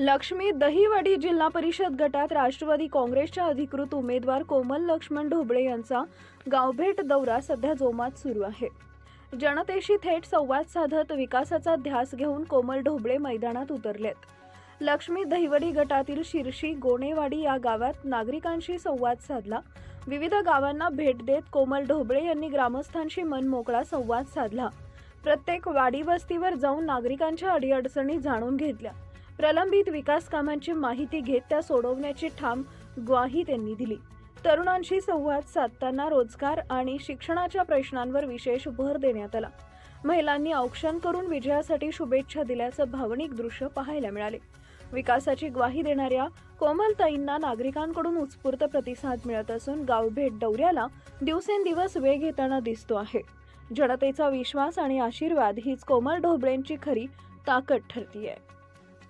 लक्ष्मी दहिवडी जिल्हा परिषद गटात राष्ट्रवादी काँग्रेसच्या अधिकृत उमेदवार कोमल लक्ष्मण ढोबळे यांचा गावभेट दौरा सध्या जोमात सुरू आहे. जनतेशी थेट संवाद साधत विकासाचा ध्यास घेऊन कोमल ढोबळे मैदानात उतरलेत. लक्ष्मी दहिवडी गटातील शिरशी गोणेवाडी या गावात नागरिकांशी संवाद साधला. विविध गावांना भेट देत कोमल ढोबळे यांनी ग्रामस्थांशी मनमोकळा संवाद साधला. प्रत्येक वाडी वस्तीवर जाऊन नागरिकांच्या अडीअडचणी जाणून घेतल्या. प्रलंबित विकास कामांची माहिती घेत त्या सोडवण्याची ठाम ग्वाही त्यांनी दिली. तरुणांशी संवाद साधताना रोजगार आणि शिक्षणाच्या प्रश्नांवर विशेष भर देण्यात आला. महिलांनी औक्षण करून विजयासाठी शुभेच्छा दिल्याचं भावनिक दृश्य पाहायला मिळाले. विकासाची ग्वाही देणाऱ्या कोमलताईंना नागरिकांकडून उत्स्फूर्त प्रतिसाद मिळत असून गावभेट दौऱ्याला दिवसेंदिवस वेग येताना दिसतो आहे. जनतेचा विश्वास आणि आशीर्वाद हीच कोमल ढोबळेंची खरी ताकद ठरतीये.